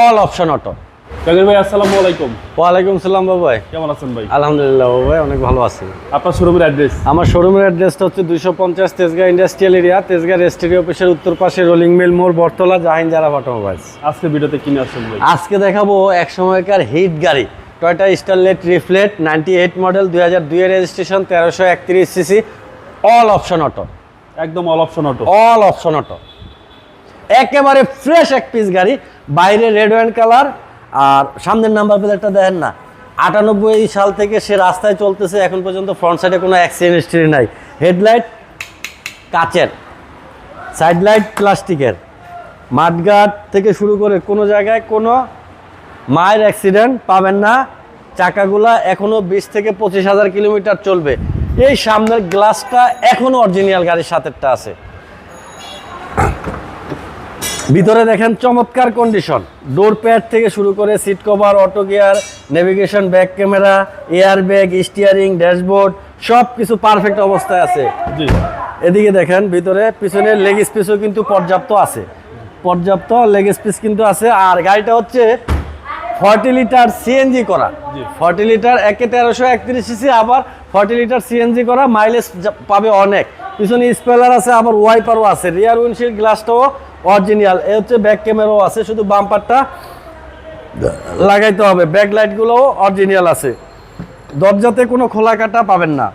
All option auto Zakir ভাই আসসালামু আলাইকুম। ওয়ালাইকুম সালাম কেমন আছেন ভাই? আলহামদুলিল্লাহ অনেক ভালো আছি। আপনার শোরুমের অ্যাড্রেস আমার শোরুমের অ্যাড্রেসটা হচ্ছে দুইশো পঞ্চাশ তেজগাঁ ইন্ডাস্ট্রিয়াল এরিয়া তেজগাঁ রেস্টেরি অফিসের উত্তর পাশে রোলিং মিল মোড় বটতলা জাহিন জারা অটোমোবাইলস আজকে ভিডিওতে কিনে আসছেন ভাই? আজকে দেখাবো এক সময়কার হিট গাড়ি টয়টা স্টারলেট রিফ্লেট নাইনটি এইট মডেল দুই হাজার দুইয়ের রেজিস্ট্রেশন তেরোশো একত্রিশ সিসি অল অপশন অটো একদম all option auto all option auto একেবারে ফ্রেশ এক পিস গাড়ি বাইরে রেড ওয়াইন কালার আর সামনের নাম্বার প্লেটটা দেখেন না, আটানব্বই সাল থেকে সে রাস্তায় চলতেছে, এখন পর্যন্ত ফ্রন্ট সাইডে কোনো অ্যাক্সিডেন্ট হিস্ট্রি নাই। হেডলাইট কাচের সাইড লাইট প্লাস্টিকের মাঠগার্ড থেকে শুরু করে কোনো জায়গায় কোনো মায়ের অ্যাক্সিডেন্ট পাবেন না। চাকাগুলা এখনও বিশ থেকে পঁচিশ হাজার কিলোমিটার চলবে। এই সামনের গ্লাসটা এখনও অরিজিনাল গাড়ির সাথেরটা আছে। ভিতরে দেখেন চমৎকার কন্ডিশন ডোর প্যাড থেকে শুরু করে seat cover auto gear navigation back camera air bag steering dashboard সব কিছু পারফেক্ট অবস্থায় আছে। এদিকে দেখেন ভিতরে পিছনের লেগ স্পেসও কিন্তু পর্যাপ্ত আছে। পর্যাপ্ত লেগ স্পেস কিন্তু আছে। আর গাড়িটা হচ্ছে ফর্টি লিটার সিএনজি করা। ফর্টি লিটার একে তেরোশো একত্রিশ সিসি আবার ফর্টি লিটার সিএনজি করা। মাইলেজ পাবে অনেক। পিছনে স্পেলার আছে আবার ওয়াইপারও আছে। রিয়ার উইন্ডশিল্ড গ্লাসটাও অরিজিনাল এ হচ্ছে ব্যাক ক্যামেরাও আছে, শুধু বাম্পারটা লাগাইতে হবে। ব্যাক লাইটগুলোও অরিজিনাল আছে। দরজাতে কোনো খোলা কাটা পাবেন না।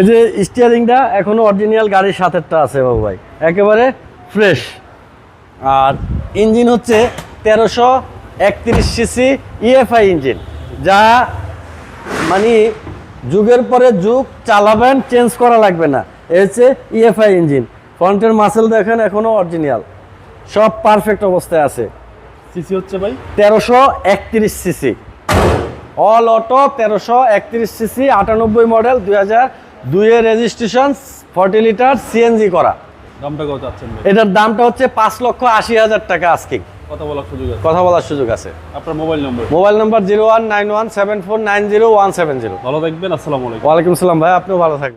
এই যে স্টিয়ারিংটা এখনও অরিজিনাল গাড়ির সাথেরটা আছে বাবু ভাই। একেবারে ফ্রেশ আর ইঞ্জিন হচ্ছে তেরোশো একত্রিশ সিসি ইএফআই ইঞ্জিন যা মানে যুগের পরে যুগ, চালাবেন চেঞ্জ করা লাগবে না। এ হচ্ছে ইএফআই ইঞ্জিন ফ্রন্টের মাসেল দেখেন এখনও অরিজিনাল সব পারফেক্ট অবস্থায় আছে। সিসি হচ্ছে ভাই? তেরোশো একত্রিশ সিসি অল অটো তেরোশো একত্রিশ সিসি আটানব্বই মডেল দুই হাজার দুইয়ের রেজিস্ট্রেশন ফর্টি লিটার সিএনজি করা। দামটা কত চাচ্ছেন এটার দামটা হচ্ছে পাঁচ লক্ষ আশি হাজার টাকা আজকে কথা বলার সুযোগ আছে। কথা বলার সুযোগ আছে। আপনার mobile number mobile number zero one nine one seven four nine zero one seven zero ভালো থাকবেন আসসালামু আলাইকুম। ওয়ালাইকুম সালাম ভাই আপনিও ভালো থাকবেন।